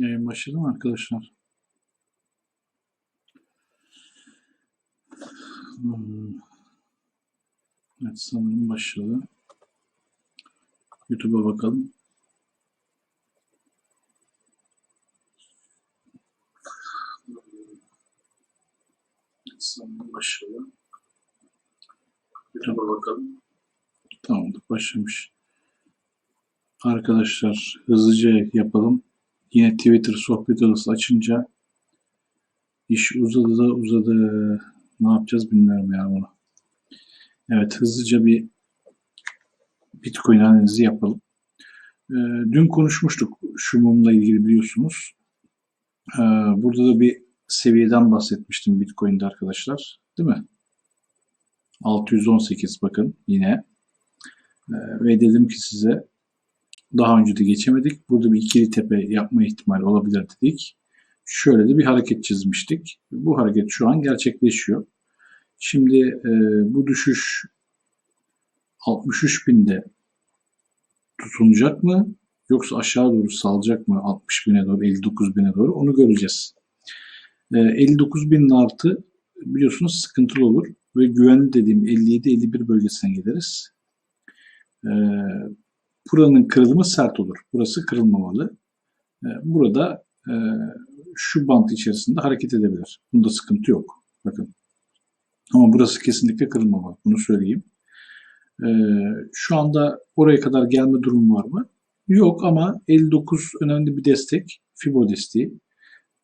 Yayın başladı mı arkadaşlar? Hmm. Evet sanırım başladı. YouTube'a bakalım. Sanırım başladı. YouTube'a bakalım. Tamamdır başlamış. Arkadaşlar hızlıca yapalım. Yine Twitter sohbet odası açınca iş uzadı da uzadı. Ne yapacağız bilmiyorum yani bunu. Evet hızlıca bir Bitcoin analizi yapalım. Ee, dün konuşmuştuk şu mumla ilgili biliyorsunuz. Ee, burada da bir seviyeden bahsetmiştim Bitcoin'de arkadaşlar. Değil mi? 618 bakın yine. Ee, ve dedim ki size daha önce de geçemedik. Burada bir ikili tepe yapma ihtimali olabilir dedik. Şöyle de bir hareket çizmiştik. Bu hareket şu an gerçekleşiyor. Şimdi e, bu düşüş 63 binde tutunacak mı? Yoksa aşağı doğru salacak mı? 60 bine doğru, 59 bine doğru onu göreceğiz. E, 59 binin artı biliyorsunuz sıkıntılı olur. Ve güvenli dediğim 57-51 bölgesine gideriz. E, buranın kırılımı sert olur. Burası kırılmamalı. E, burada e, şu bant içerisinde hareket edebilir. Bunda sıkıntı yok. Bakın. Ama burası kesinlikle kırılmamalı. Bunu söyleyeyim. E, şu anda oraya kadar gelme durumu var mı? Yok ama 59 önemli bir destek. Fibo desteği.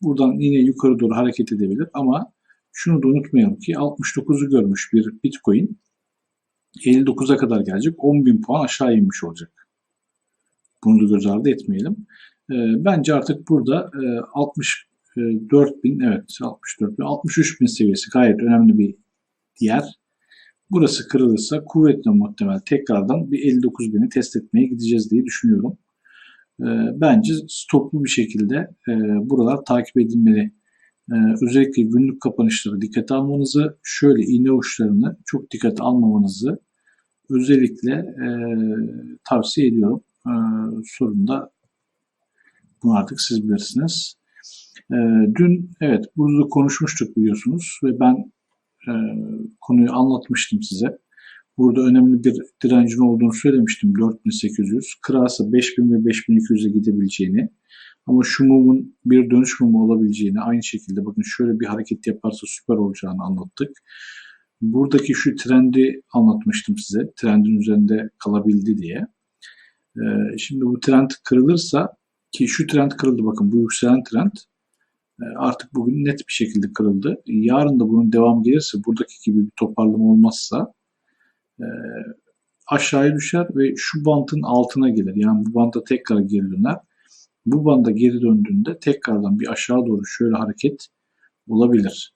Buradan yine yukarı doğru hareket edebilir ama şunu da unutmayalım ki 69'u görmüş bir Bitcoin 59'a kadar gelecek. 10.000 puan aşağı inmiş olacak. Bunu göz ardı etmeyelim. E, bence artık burada e, 64 bin, evet 64 bin, 63 bin seviyesi gayet önemli bir yer. Burası kırılırsa kuvvetle muhtemel tekrardan bir 59 bini test etmeye gideceğiz diye düşünüyorum. E, bence stoplu bir şekilde e, buralar takip edilmeli. E, özellikle günlük kapanışları dikkate almanızı, şöyle iğne uçlarını çok dikkate almamanızı özellikle e, tavsiye ediyorum. E, sorun da bunu artık siz bilirsiniz. E, dün evet burada konuşmuştuk biliyorsunuz ve ben e, konuyu anlatmıştım size. Burada önemli bir direncin olduğunu söylemiştim 4800. Kırarsa 5000 ve 5200'e gidebileceğini ama şu mumun bir dönüş mumu olabileceğini aynı şekilde bakın şöyle bir hareket yaparsa süper olacağını anlattık. Buradaki şu trendi anlatmıştım size. Trendin üzerinde kalabildi diye. Ee, şimdi bu trend kırılırsa ki şu trend kırıldı bakın bu yükselen trend e, artık bugün net bir şekilde kırıldı. Yarın da bunun devam gelirse buradaki gibi bir toparlama olmazsa e, aşağıya düşer ve şu bantın altına gelir. Yani bu banta tekrar geri döner. Bu banda geri döndüğünde tekrardan bir aşağı doğru şöyle hareket olabilir.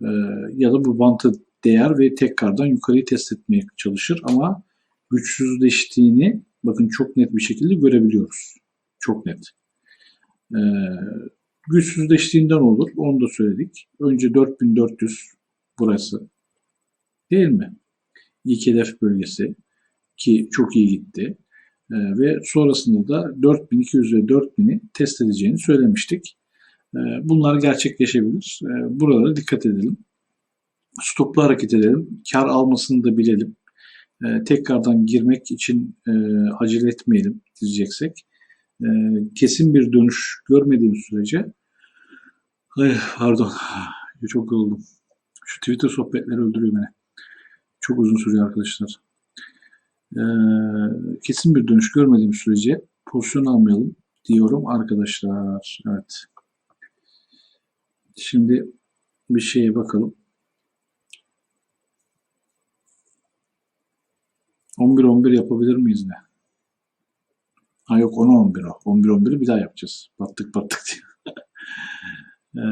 E, ya da bu bantı değer ve tekrardan yukarıyı test etmeye çalışır ama güçsüzleştiğini bakın çok net bir şekilde görebiliyoruz. Çok net. Ee, güçsüzleştiğinden olur. Onu da söyledik. Önce 4400 burası. Değil mi? İlk hedef bölgesi ki çok iyi gitti. Ee, ve sonrasında da 4200 ve 4000'i test edeceğini söylemiştik. Ee, bunlar gerçekleşebilir. Ee, buralara dikkat edelim stoplu hareket edelim. Kar almasını da bilelim. E, tekrardan girmek için e, acele etmeyelim diyeceksek. E, kesin bir dönüş görmediğim sürece ay, pardon çok yoruldum. Şu Twitter sohbetleri öldürüyor beni. Çok uzun sürüyor arkadaşlar. E, kesin bir dönüş görmediğim sürece pozisyon almayalım diyorum arkadaşlar. Evet. Şimdi bir şeye bakalım. 11-11 yapabilir miyiz ne? Ha yok 10-11 o. 11-11'i bir daha yapacağız. Battık battık diye. ee,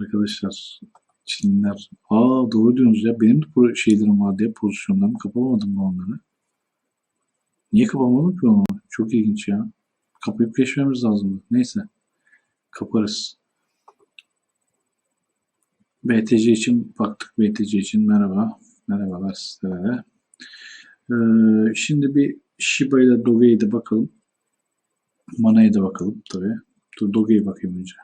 arkadaşlar Çinliler. Aa doğru diyorsunuz ya. Benim de şeylerim var diye pozisyonlarımı kapamadım mı onları? Niye kapamadım ki onu? Çok ilginç ya. Kapayıp geçmemiz lazım. Neyse. Kaparız. BTC için baktık. BTC için merhaba. Merhabalar sizlere. Ee, şimdi bir Shiba ile Doge'ye de bakalım. Mana'ya da bakalım tabi. Dur Doge'ye bakayım önce.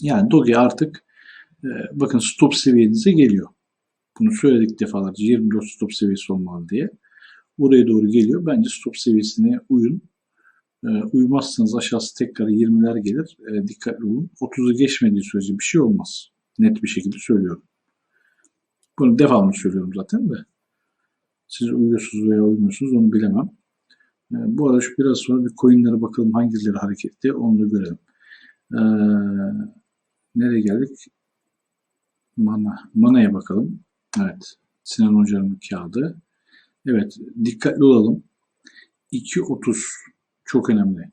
Yani Doge artık e, bakın stop seviyenize geliyor. Bunu söyledik defalarca 24 stop seviyesi olmalı diye. Oraya doğru geliyor. Bence stop seviyesine uyun. E, uymazsanız aşağısı tekrar 20'ler gelir. E, dikkatli olun. 30'u geçmediği sürece bir şey olmaz. Net bir şekilde söylüyorum. Bunu devamlı söylüyorum zaten de. Siz uyuyorsunuz veya uymuyorsunuz onu bilemem. E, bu arada şu biraz sonra bir coinlere bakalım hangileri hareketli onu da görelim. E, nereye geldik? Mana. Mana'ya bakalım. Evet. Sinan Hoca'nın kağıdı. Evet. Dikkatli olalım. 2.30 çok önemli.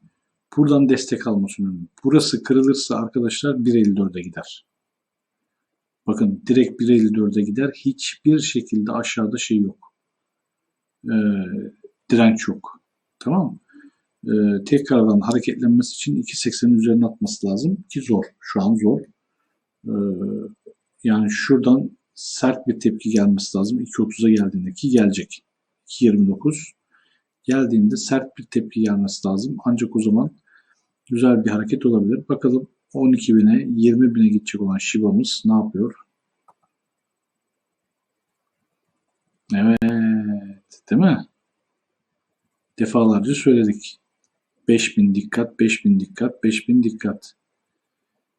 Buradan destek alması önemli. Burası kırılırsa arkadaşlar 1.54'e gider. Bakın direkt 1.54'e gider. Hiçbir şekilde aşağıda şey yok. Ee, direnç yok. Tamam mı? Ee, tekrardan hareketlenmesi için 2.80'in üzerine atması lazım. Ki zor. Şu an zor. Ee, yani şuradan sert bir tepki gelmesi lazım. 2.30'a geldiğinde ki gelecek. 2.29 geldiğinde sert bir tepki gelmesi lazım. Ancak o zaman güzel bir hareket olabilir. Bakalım 12 bine 20 bine gidecek olan Shiba'mız ne yapıyor? Evet. Değil mi? Defalarca söyledik. 5000 dikkat, 5000 dikkat, 5000 dikkat.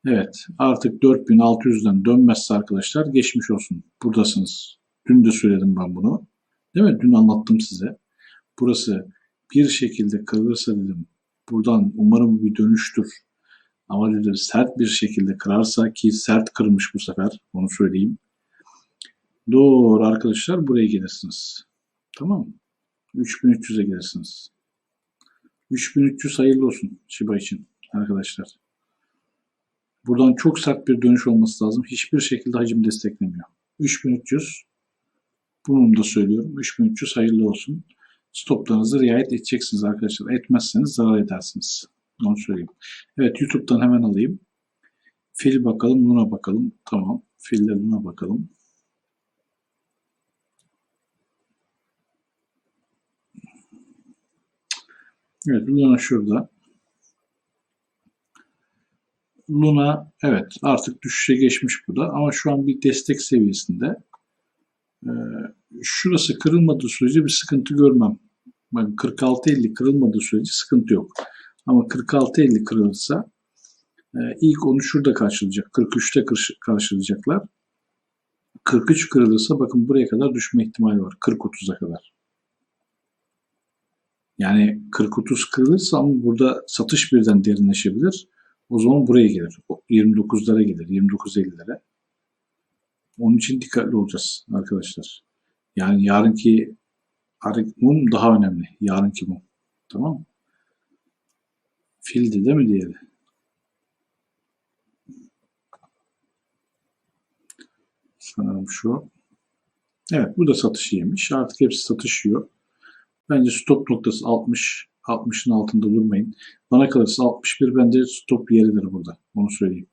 Evet. Artık 4600'den dönmezse arkadaşlar geçmiş olsun. Buradasınız. Dün de söyledim ben bunu. Değil mi? Dün anlattım size. Burası bir şekilde kırılırsa dedim. Buradan umarım bir dönüştür. Ama dedim sert bir şekilde kırarsa ki sert kırmış bu sefer. Onu söyleyeyim. Doğru arkadaşlar buraya gelirsiniz. Tamam mı? 3300'e gelirsiniz. 3300 hayırlı olsun Shiba için arkadaşlar. Buradan çok sert bir dönüş olması lazım. Hiçbir şekilde hacim desteklemiyor. 3300 bunu da söylüyorum. 3300 hayırlı olsun. Stoplarınızı riayet edeceksiniz arkadaşlar. Etmezseniz zarar edersiniz. Onu söyleyeyim. Evet YouTube'dan hemen alayım. Fil bakalım, Luna bakalım. Tamam. Fille Luna bakalım. Evet Luna şurada. Luna evet artık düşüşe geçmiş bu da ama şu an bir destek seviyesinde. Ee, şurası kırılmadığı sürece bir sıkıntı görmem. Bakın 46-50 kırılmadığı sürece sıkıntı yok. Ama 46-50 kırılırsa e, ilk onu şurada karşılayacak. 43'te karşılayacaklar. 43 kırılırsa bakın buraya kadar düşme ihtimali var. 40-30'a kadar. Yani 40-30 kırılırsa ama burada satış birden derinleşebilir. O zaman buraya gelir. 29'lara gelir. 29-50'lere. Onun için dikkatli olacağız arkadaşlar. Yani yarınki mum daha önemli. Yarınki mum. Tamam mı? Fildi değil mi diğeri? Sanırım şu. Evet bu da satış yemiş. Artık hepsi satış yiyor. Bence stop noktası 60. 60'ın altında durmayın. Bana kalırsa 61 bence stop yeridir burada. Onu söyleyeyim.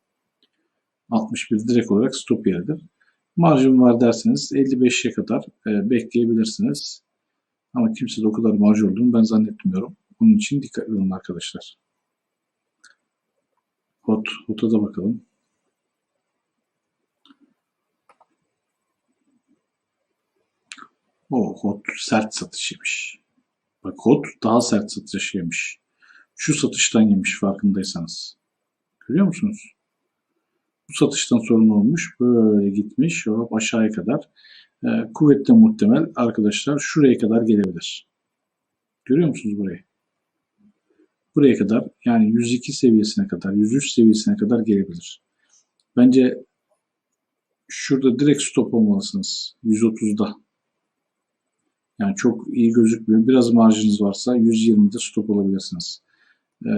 61 direkt olarak stop yeridir. Marjım var derseniz 55'e kadar e, bekleyebilirsiniz. Ama kimse de o kadar marj olduğunu ben zannetmiyorum. Bunun için dikkatli olun arkadaşlar. Hot, Hot'a da bakalım. O Hot sert satışıymış. Bak Hot daha sert satış yemiş. Şu satıştan yemiş farkındaysanız. Görüyor musunuz? Bu satıştan sorun olmuş. Böyle gitmiş. Hop aşağıya kadar. Ee, kuvvetle muhtemel arkadaşlar şuraya kadar gelebilir. Görüyor musunuz burayı? Buraya kadar yani 102 seviyesine kadar, 103 seviyesine kadar gelebilir. Bence şurada direkt stop olmalısınız. 130'da. Yani çok iyi gözükmüyor. Biraz marjınız varsa 120'de stop olabilirsiniz. Ee,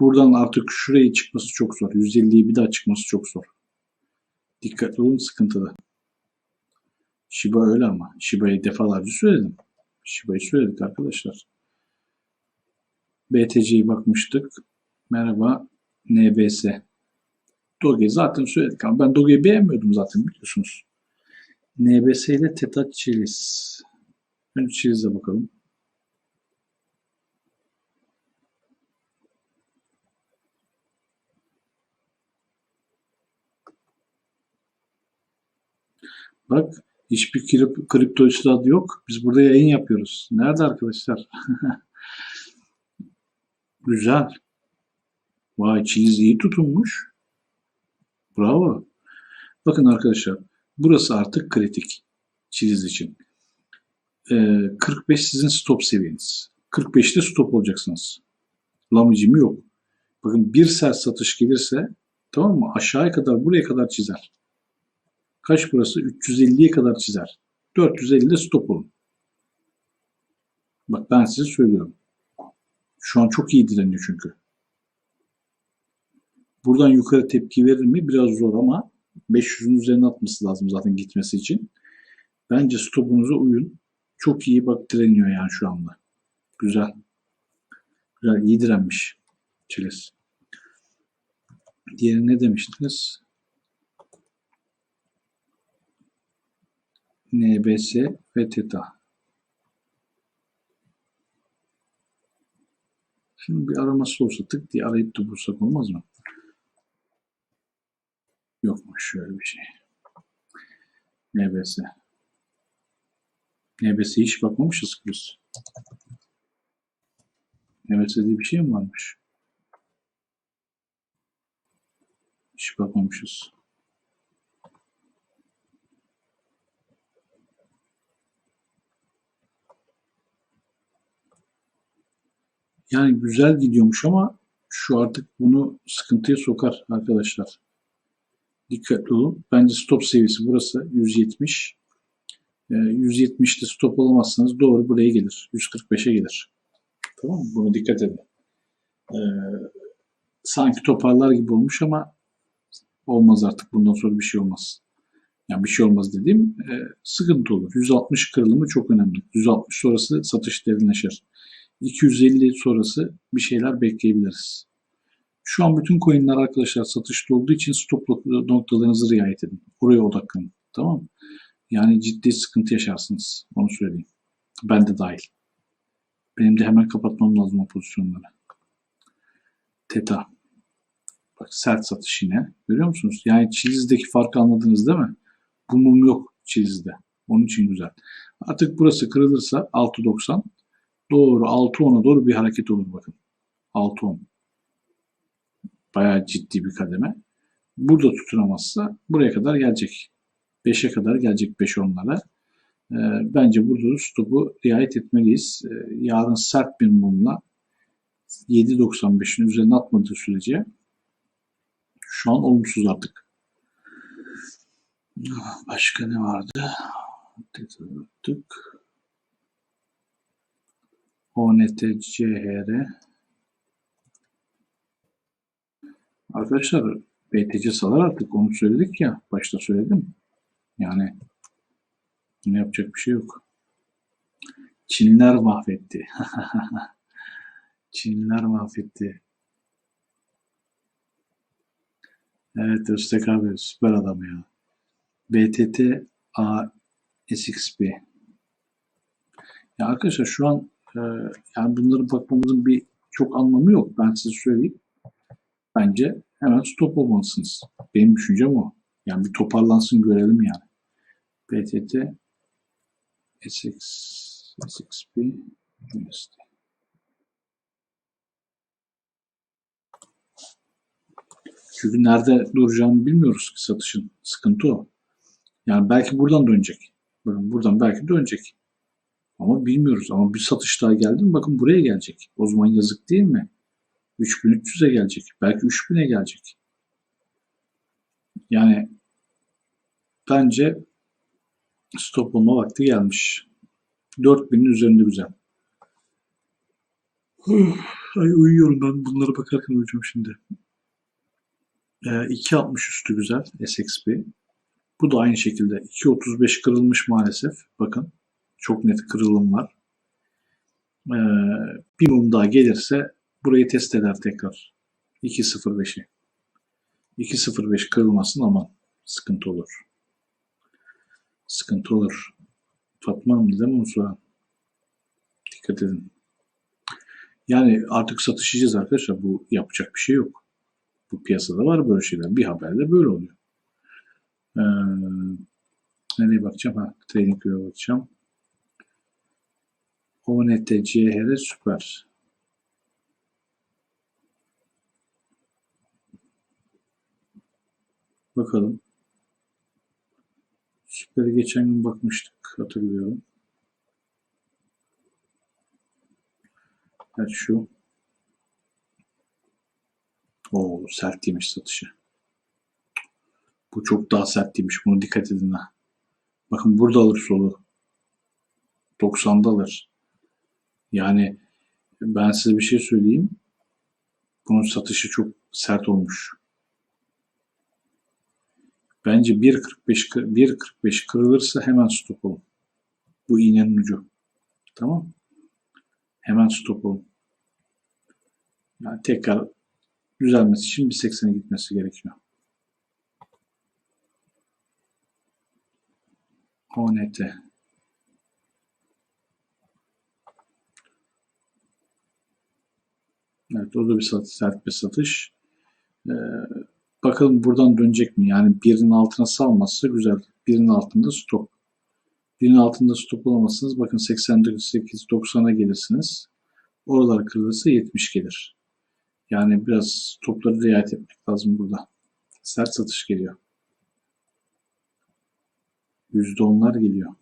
buradan artık şuraya çıkması çok zor. 150'yi bir daha çıkması çok zor. Dikkatli olun sıkıntılı. Shiba öyle ama. Shiba'yı defalarca söyledim. Shiba'yı söyledik arkadaşlar. BTC'ye bakmıştık. Merhaba NBS. Doge zaten söyledik ama ben Doge'yi beğenmiyordum zaten biliyorsunuz. NBS ile Teta Çelis. Önce çizle bakalım. Bak hiçbir krip- kripto üstadı yok. Biz burada yayın yapıyoruz. Nerede arkadaşlar? Güzel. Vay çiz iyi tutunmuş. Bravo. Bakın arkadaşlar burası artık kritik çiz için. Ee, 45 sizin stop seviyeniz. 45'te stop olacaksınız. Lamıcım yok. Bakın bir sert satış gelirse tamam mı? Aşağıya kadar buraya kadar çizer. Kaç burası? 350'ye kadar çizer. 450'de stop olun. Bak ben size söylüyorum. Şu an çok iyi direniyor çünkü. Buradan yukarı tepki verir mi? Biraz zor ama 500'ün üzerine atması lazım zaten gitmesi için. Bence stopunuza uyun. Çok iyi bak direniyor yani şu anda. Güzel. Güzel iyi direnmiş. Çiles. Diğeri ne demiştiniz? NBS ve TETA. Şimdi bir araması olsa tık diye arayıp da bulsak olmaz mı? Yokmuş şöyle bir şey. NBS. NBS'ye hiç bakmamışız biz. NBS diye bir şey mi varmış? Hiç bakmamışız. Yani güzel gidiyormuş ama şu artık bunu sıkıntıya sokar arkadaşlar. Dikkatli olun. Bence stop seviyesi burası 170. Ee, 170'te stop olamazsanız doğru buraya gelir. 145'e gelir. Tamam mı? Bunu dikkat edin. Ee, sanki toparlar gibi olmuş ama olmaz artık. Bundan sonra bir şey olmaz. Yani bir şey olmaz dediğim e, sıkıntı olur. 160 kırılımı çok önemli. 160 sonrası satış derinleşir. 250 sonrası bir şeyler bekleyebiliriz. Şu an bütün coinler arkadaşlar satışta olduğu için stop noktalarınızı riayet edin. Oraya odaklanın. Tamam mı? Yani ciddi sıkıntı yaşarsınız. Onu söyleyeyim. Ben de dahil. Benim de hemen kapatmam lazım o pozisyonları. Teta. Bak sert satış yine. Görüyor musunuz? Yani çilizdeki farkı anladınız değil mi? Bu mum yok çilizde. Onun için güzel. Artık burası kırılırsa 6.90 doğru 6.10'a doğru bir hareket olur bakın. 6.10. Bayağı ciddi bir kademe. Burada tutunamazsa buraya kadar gelecek. 5'e kadar gelecek 5 onlara. Ee, bence burada stopu riayet etmeliyiz. Ee, yarın sert bir mumla 7.95'in üzerine atmadığı sürece şu an olumsuz artık. Başka ne vardı? Tık. ONTCHR Arkadaşlar BTC salar artık onu söyledik ya. Başta söyledim. Yani ne yapacak bir şey yok. Çinler mahvetti. Çinler mahvetti. Evet Öztek abi süper adam ya. BTT A SXP. Ya arkadaşlar şu an e, yani bunları bakmamızın bir çok anlamı yok. Ben size söyleyeyim. Bence hemen stop olmalısınız. Benim düşüncem o. Yani bir toparlansın görelim yani. BTT SX, SXP USD. Çünkü nerede duracağını bilmiyoruz ki satışın. Sıkıntı o. Yani belki buradan dönecek. Buradan belki dönecek. Ama bilmiyoruz. Ama bir satış daha geldi mi? Bakın buraya gelecek. O zaman yazık değil mi? 3300'e gelecek. Belki 3000'e gelecek. Yani bence stop olma vakti gelmiş. 4000'in üzerinde güzel. Ay uyuyorum ben bunlara bakarken uyuyacağım şimdi. Ee, 2.60 üstü güzel SXP. Bu da aynı şekilde 2.35 kırılmış maalesef. Bakın çok net kırılım var. Ee, bir mum daha gelirse burayı test eder tekrar. 2.05'i. 2.05 kırılmasın ama sıkıntı olur. Sıkıntı olur. Fatma Hanım değil mi soran? Dikkat edin. Yani artık satışacağız arkadaşlar. Bu yapacak bir şey yok. Bu piyasada var böyle şeyler. Bir haberde böyle oluyor. Ee, nereye bakacağım? Ha, Trading bakacağım. ONT, CHR süper. Bakalım. Süper'e geçen gün bakmıştık. Hatırlıyorum. Evet şu. Oo sert yemiş satışı. Bu çok daha sert yemiş. Bunu dikkat edin ha. Bakın burada alır solu. 90'da alır. Yani ben size bir şey söyleyeyim. Bunun satışı çok sert olmuş. Bence 1.45 1.45 kırılırsa hemen stop olun. Bu iğnenin ucu. Tamam. Hemen stop olun. Yani tekrar düzelmesi için 1.80'e gitmesi gerekiyor. ONT. Evet o da bir satış, sert bir satış. Ee, bakalım buradan dönecek mi? Yani birinin altına salmazsa güzel. Birinin altında stop. Birinin altında stop olamazsınız. Bakın 88-90'a gelirsiniz. Oralar kırılırsa 70 gelir. Yani biraz topları riayet etmek lazım burada. Sert satış geliyor. %10'lar geliyor.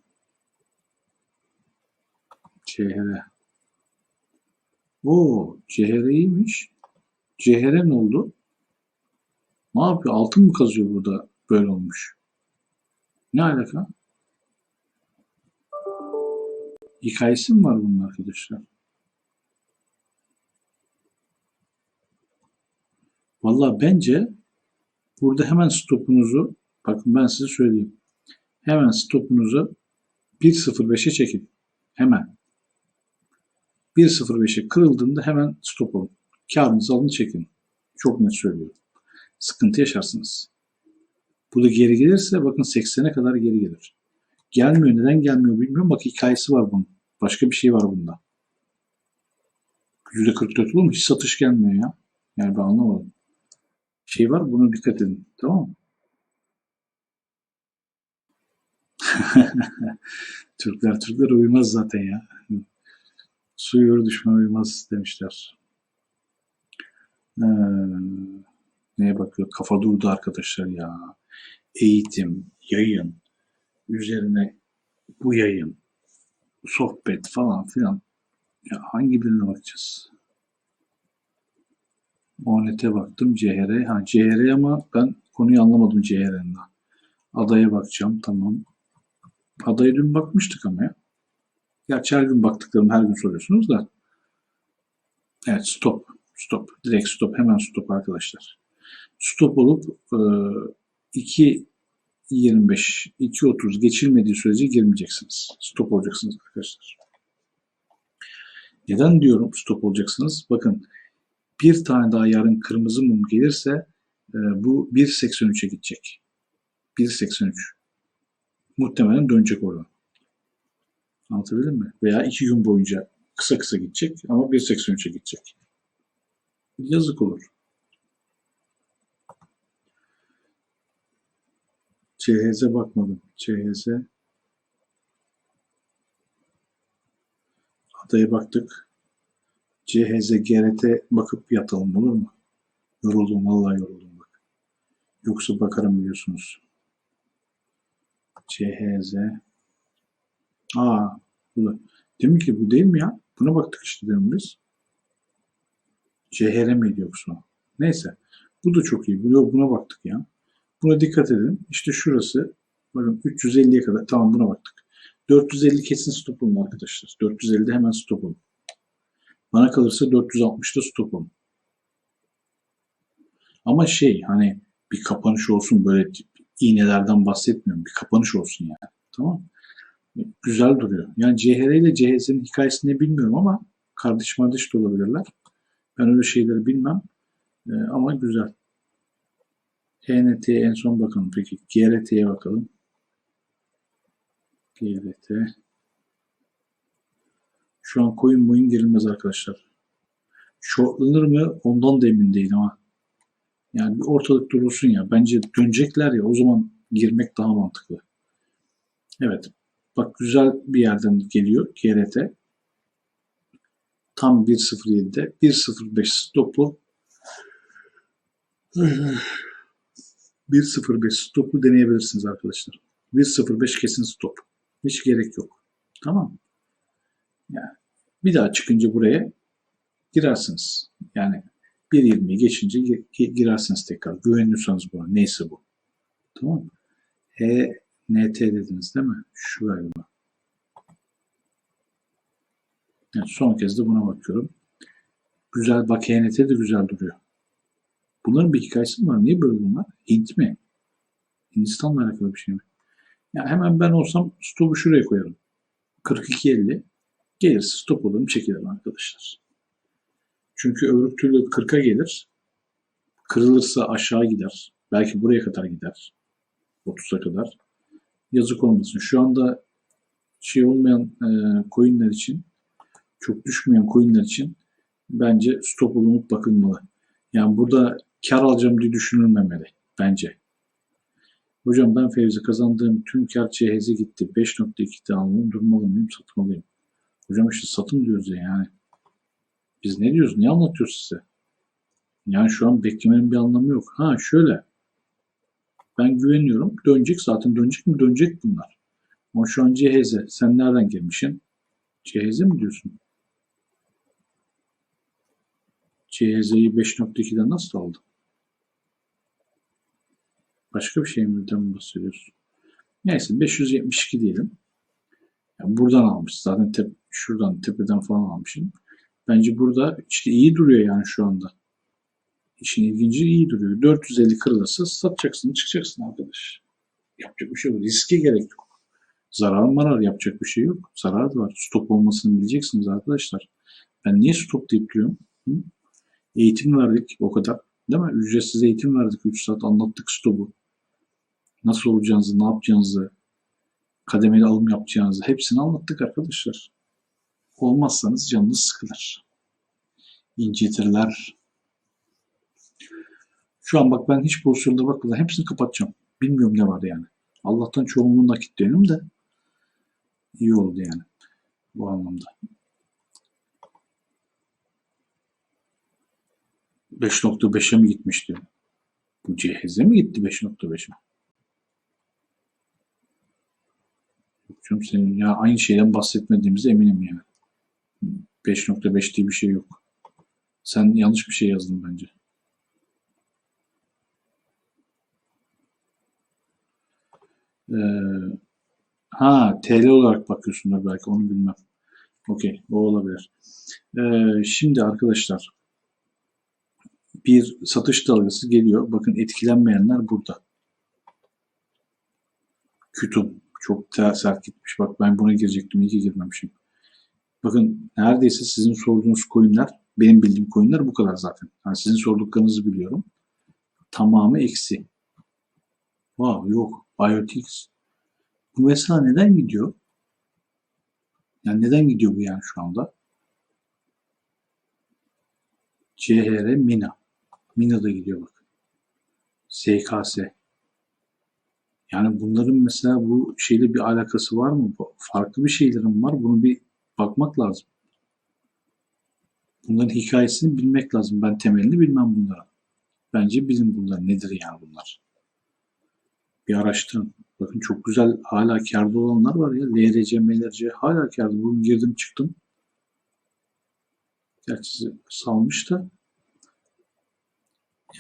CHR. Oo, CHR iyiymiş. CHR ne oldu? Ne yapıyor? Altın mı kazıyor burada? Böyle olmuş. Ne alaka? Hikayesi mi var bunun arkadaşlar? Valla bence burada hemen stopunuzu bakın ben size söyleyeyim. Hemen stopunuzu 1.05'e çekin. Hemen. 1.05'e kırıldığında hemen stop olun. Karınızı alın çekin. Çok net söylüyorum. Sıkıntı yaşarsınız. Bu da geri gelirse bakın 80'e kadar geri gelir. Gelmiyor. Neden gelmiyor bilmiyorum. Bak hikayesi var bunun. Başka bir şey var bunda. %44 olur mu? Hiç satış gelmiyor ya. Yani ben anlamadım. Şey var buna dikkat edin. Tamam mı? Türkler Türkler uyumaz zaten ya. Su yoru düşman uyumaz demişler. Ee, neye bakıyor? Kafa durdu arkadaşlar ya. Eğitim, yayın, üzerine bu yayın, sohbet falan filan. Ya hangi birine bakacağız? ONET'e baktım. CHR. Ha CHR ama ben konuyu anlamadım CHR'nin. Adaya bakacağım. Tamam. Adaya dün bakmıştık ama ya. Gerçi her gün baktıklarımı her gün soruyorsunuz da. Evet stop. Stop. Direkt stop. Hemen stop arkadaşlar. Stop olup e, 2 25, 2.30 geçilmediği sürece girmeyeceksiniz. Stop olacaksınız arkadaşlar. Neden diyorum stop olacaksınız? Bakın bir tane daha yarın kırmızı mum gelirse e, bu 1.83'e gidecek. 1.83. Muhtemelen dönecek oradan. Anlatabildim mi? Veya iki gün boyunca kısa kısa gidecek ama 1.83'e gidecek. Yazık olur. CHZ bakmadım. CHZ adaya baktık. CHZ GRT bakıp yatalım olur mu? Yoruldum vallahi yoruldum bak. Yoksa bakarım biliyorsunuz. CHZ Aa bu da. Demek ki bu değil mi ya? Buna baktık işte demin biz. CHR miydi yoksa? Neyse. Bu da çok iyi. Buna baktık ya. Buna dikkat edin. İşte şurası. Bakın 350'ye kadar. Tamam buna baktık. 450 kesin stop olun arkadaşlar. 450'de hemen stop olun. Bana kalırsa 460'da stop olun. Ama şey hani bir kapanış olsun böyle iğnelerden bahsetmiyorum. Bir kapanış olsun yani. Tamam Güzel duruyor. Yani CHR ile CHZ'nin hikayesini bilmiyorum ama kardeş kardeş de olabilirler. Ben öyle şeyleri bilmem. Ee, ama güzel. ENT'ye en son bakalım. Peki GRT'ye bakalım. GRT. Şu an coin moin girilmez arkadaşlar. Shortlanır mı ondan da emin değilim ama. Yani bir ortalık durulsun ya. Bence dönecekler ya o zaman girmek daha mantıklı. Evet. Bak güzel bir yerden geliyor GRT. Tam 1.07'de 1.05 stopu 1.05 stopu deneyebilirsiniz arkadaşlar. 1.05 kesin stop. Hiç gerek yok. Tamam. Yani bir daha çıkınca buraya girersiniz. Yani 1.20'yi geçince gi- girersiniz tekrar. Güveniyorsanız buna. Neyse bu. Tamam mı? E, NT dediniz değil mi? Şu galiba. Evet, son kez de buna bakıyorum. Güzel. Bak HNT de güzel duruyor. Bunların bir hikayesi mi var? Niye böyle bunlar? Hint mi? Hindistan'la alakalı bir şey mi? Ya hemen ben olsam stopu şuraya koyarım. 42.50 gelirse stop alırım çekilirim arkadaşlar. Çünkü öbür türlü 40'a gelir. Kırılırsa aşağı gider. Belki buraya kadar gider. 30'a kadar. Yazık olmasın. Şu anda şey olmayan e, coinler için çok düşmeyen coinler için bence stop olunup bakılmalı. Yani burada kar alacağım diye düşünülmemeli bence. Hocam ben Fevzi kazandığım tüm kar CHZ gitti. 5.2'de almalıyım, durmalı mıyım, satmalıyım? Hocam işte satın diyoruz ya yani. Biz ne diyoruz, ne anlatıyoruz size? Yani şu an beklemenin bir anlamı yok. Ha şöyle. Ben güveniyorum. Dönecek zaten. Dönecek mi? Dönecek bunlar. Ama şu an CHZ. Sen nereden gelmişsin? CHZ mi diyorsun? CHZ'yi 5.2'den nasıl aldın? Başka bir şey mi bahsediyorsun? Neyse 572 diyelim. Yani buradan almış. Zaten tep şuradan tepeden falan almışım. Bence burada işte iyi duruyor yani şu anda. İşin ilginci iyi duruyor. 450 kırılırsa satacaksın çıkacaksın arkadaş. Yapacak bir şey yok. Riske gerek yok. Zarar marar yapacak bir şey yok. Zarar da var. Stop olmasını bileceksiniz arkadaşlar. Ben niye stop deyip duruyorum? Hı? Eğitim verdik o kadar. Değil mi? Ücretsiz eğitim verdik. 3 saat anlattık stopu. Nasıl olacağınızı, ne yapacağınızı, kademeli alım yapacağınızı hepsini anlattık arkadaşlar. Olmazsanız canınız sıkılır. İncitirler. Şu an bak ben hiç pozisyonda bakmadan hepsini kapatacağım. Bilmiyorum ne var yani. Allah'tan çoğunluğunu nakit dönüyorum de iyi oldu yani bu anlamda. 5.5'e mi gitmişti? Bu CHZ'e mi gitti 5.5'e? Canım senin ya aynı şeyden bahsetmediğimize eminim yani. 5.5 diye bir şey yok. Sen yanlış bir şey yazdın bence. Ee, ha TL olarak bakıyorsundur belki onu bilmem. Okey o olabilir. Ee, şimdi arkadaşlar bir satış dalgası geliyor. Bakın etkilenmeyenler burada. Kütüm. Çok sert gitmiş. Bak ben buna girecektim. İyi ki girmemişim. Bakın neredeyse sizin sorduğunuz coinler benim bildiğim coinler bu kadar zaten. Yani sizin sorduklarınızı biliyorum. Tamamı eksi. Wow yok. Biotics. Bu mesela neden gidiyor? Yani neden gidiyor bu yani şu anda? CHR Mina. Mina da gidiyor bak. SKS. Yani bunların mesela bu şeyle bir alakası var mı? Farklı bir şeylerin var. Bunu bir bakmak lazım. Bunların hikayesini bilmek lazım. Ben temelini bilmem bunlara. Bence bilin bunlar. Nedir yani bunlar? Bir araştırın. Bakın çok güzel hala karda olanlar var ya. LRC, MLRC hala karda. Bugün girdim çıktım. Gerçi salmış da.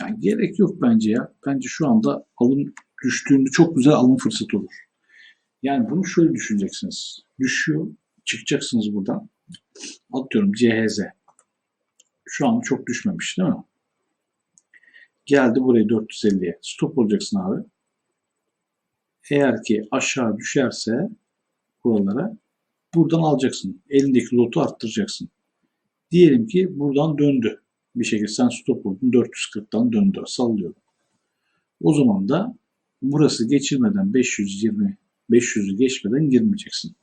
Yani gerek yok bence ya. Bence şu anda alım düştüğünde çok güzel alım fırsatı olur. Yani bunu şöyle düşüneceksiniz. Düşüyor, çıkacaksınız buradan. Atıyorum CHZ. Şu an çok düşmemiş değil mi? Geldi buraya 450'ye. Stop olacaksın abi. Eğer ki aşağı düşerse buralara buradan alacaksın. Elindeki lotu arttıracaksın. Diyelim ki buradan döndü. Bir şekilde sen stop oldun 440'tan döndü. Sallıyorum. O zaman da burası geçirmeden 520 500'ü geçmeden girmeyeceksin.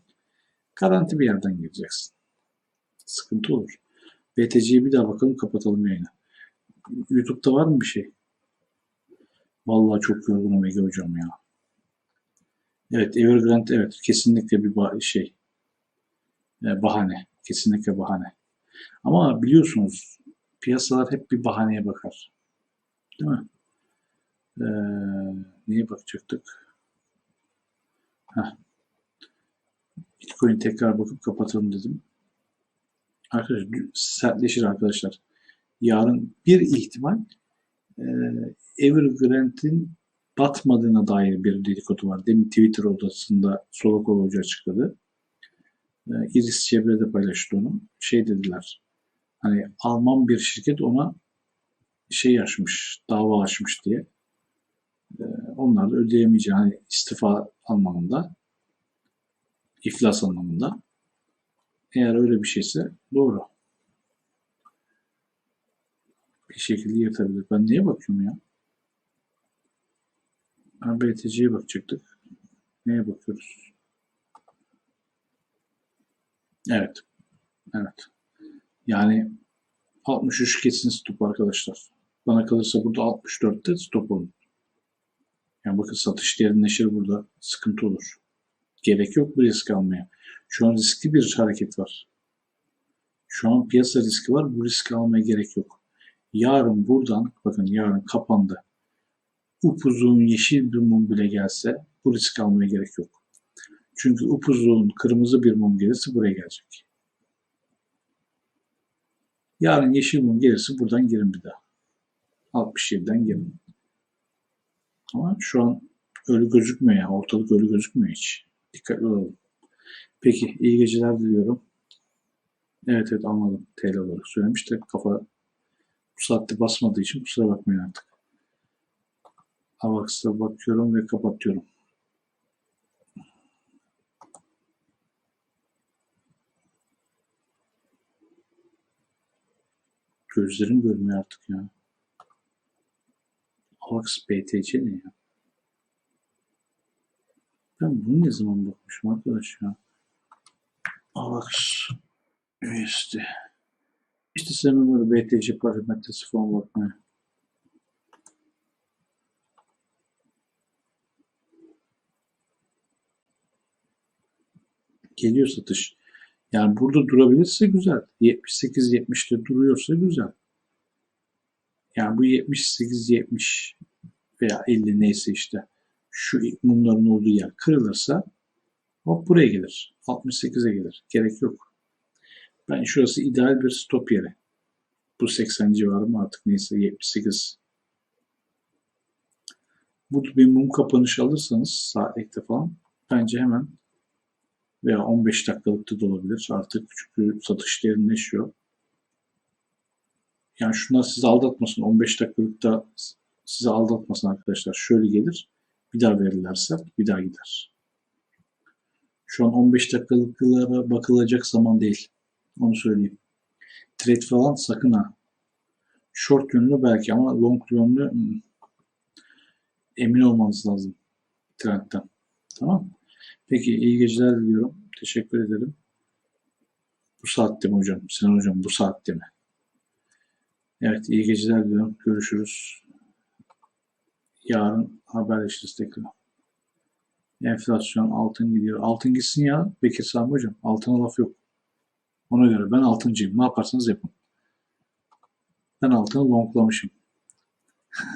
Garanti bir yerden gireceksin. sıkıntı olur. BTC'ye bir daha bakalım kapatalım yayını. YouTube'da var mı bir şey? Vallahi çok yorgunum Ege hocam ya. Evet Evergrande evet kesinlikle bir şey e, bahane. Kesinlikle bahane. Ama biliyorsunuz piyasalar hep bir bahaneye bakar. Değil mi? Ee, neye bakacaktık? Heh. Bitcoin tekrar bakıp kapatalım dedim. Arkadaşlar sertleşir arkadaşlar. Yarın bir ihtimal e, Evergrande'in batmadığına dair bir dedikodu var. Demin Twitter odasında Solokol Hoca açıkladı. E, Iris Çevre'de paylaştı onu. Şey dediler. Hani Alman bir şirket ona şey açmış, dava açmış diye. E, onlar da ödeyemeyeceği hani istifa anlamında, iflas anlamında. Eğer öyle bir şeyse doğru. Bir şekilde yırtabilir. Ben neye bakıyorum ya? Ha, BTC'ye bakacaktık. Neye bakıyoruz? Evet. Evet. Yani 63 kesin stop arkadaşlar. Bana kalırsa burada 64'te stop olun. Yani bakın satış derinleşir burada. Sıkıntı olur. Gerek yok bu risk almaya. Şu an riskli bir hareket var. Şu an piyasa riski var. Bu riski almaya gerek yok. Yarın buradan bakın yarın kapandı. Upuzun yeşil bir mum bile gelse bu risk almaya gerek yok. Çünkü upuzun kırmızı bir mum gelirse buraya gelecek. Yarın yeşil mum gelirse buradan girin bir daha. 67'den girin. Ama şu an öyle gözükmüyor ya. Ortalık öyle gözükmüyor hiç. Dikkatli olalım. Peki iyi geceler diliyorum. Evet evet anladım. TL olarak söylemiş de kafa bu saatte basmadığı için kusura bakmayın artık. Avax'a bakıyorum ve kapatıyorum. Gözlerim görmüyor artık ya. Avax BTC ne ya? Ben bunu ne zaman bakmışım arkadaş ya? Avax USD. İşte sevmem böyle BTC parametresi falan bakmaya. Geliyor satış. Yani burada durabilirse güzel. 78-70'te duruyorsa güzel. Yani bu 78-70 veya 50 neyse işte şu mumların olduğu yer kırılırsa hop buraya gelir. 68'e gelir. Gerek yok. Ben şurası ideal bir stop yeri. Bu 80 civarı mı artık neyse 78. Burada bir mum kapanışı alırsanız saatlikte falan bence hemen veya 15 dakikalıkta da olabilir artık çünkü satış derinleşiyor. Yani şunlar sizi aldatmasın. 15 dakikalıkta sizi aldatmasın arkadaşlar. Şöyle gelir. Bir daha verirlerse bir daha gider. Şu an 15 dakikalıklara bakılacak zaman değil. Onu söyleyeyim. Trade falan sakın ha. Short yönlü belki ama long yönlü hmm, emin olmanız lazım trendten. Tamam Peki iyi geceler diliyorum. Teşekkür ederim. Bu saatte mi hocam? Sinan hocam bu saatte mi? Evet iyi geceler diliyorum. Görüşürüz. Yarın haberleşiriz tekrar. Enflasyon altın gidiyor. Altın gitsin ya Bekir Sami hocam. Altına laf yok. Ona göre ben altıncıyım. Ne yaparsanız yapın. Ben altını longlamışım.